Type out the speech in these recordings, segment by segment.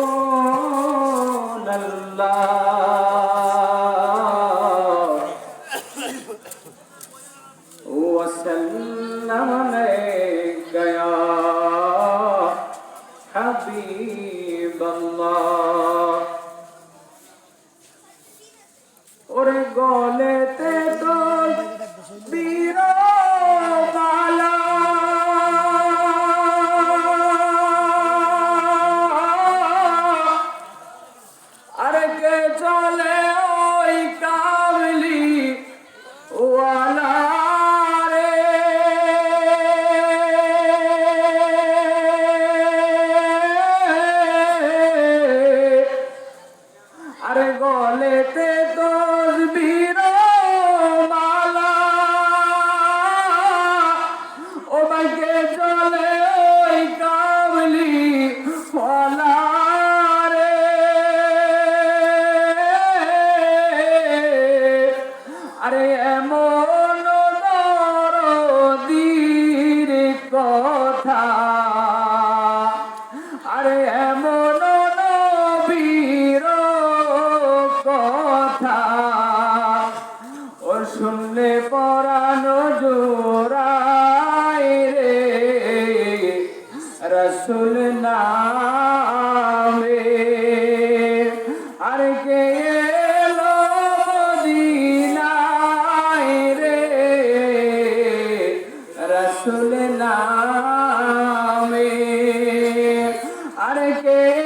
رسول الله وسلم عليك يا حبيب রসুল নামে আর কে এলো মদিনায় রে? রসুল নামে আর কে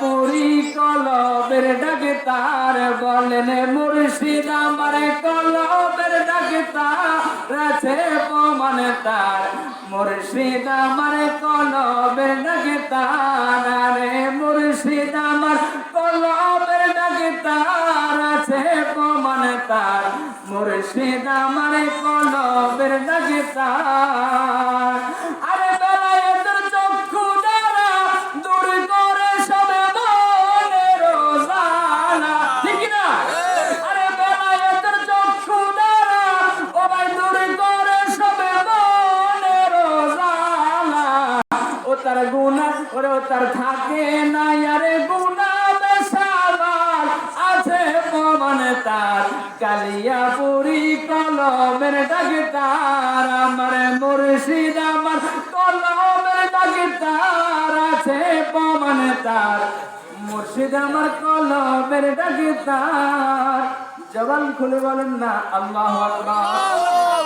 পুরি কলবের ডাকে তার বলেন মুর্শিদ আমার কলবের ডাকে তার। আছে প্রমাণ তার। মুর্শিদ আমার কলবের ডাকে তার? মুর্শিদ আমার কলবের ডাকে তার? আছে প্রমাণ তার। মুর্শিদ আমার কলবের ডাকে তার? ওরে তার থাকে না আরে গুণা বেসাবার আছে প্রমাণ তার। কালিয়া পুরি কলমের ডাকে তার আমার মুর্শিদ, আমার কলমের ডাকে তার আছে প্রমাণ তার। মুর্শিদ, আমার কলমের ডাকে তার জবান খুলে বলেন না, আল্লাহ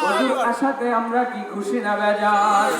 ওদের আশাতে আমরা কি খুশি না বেজার?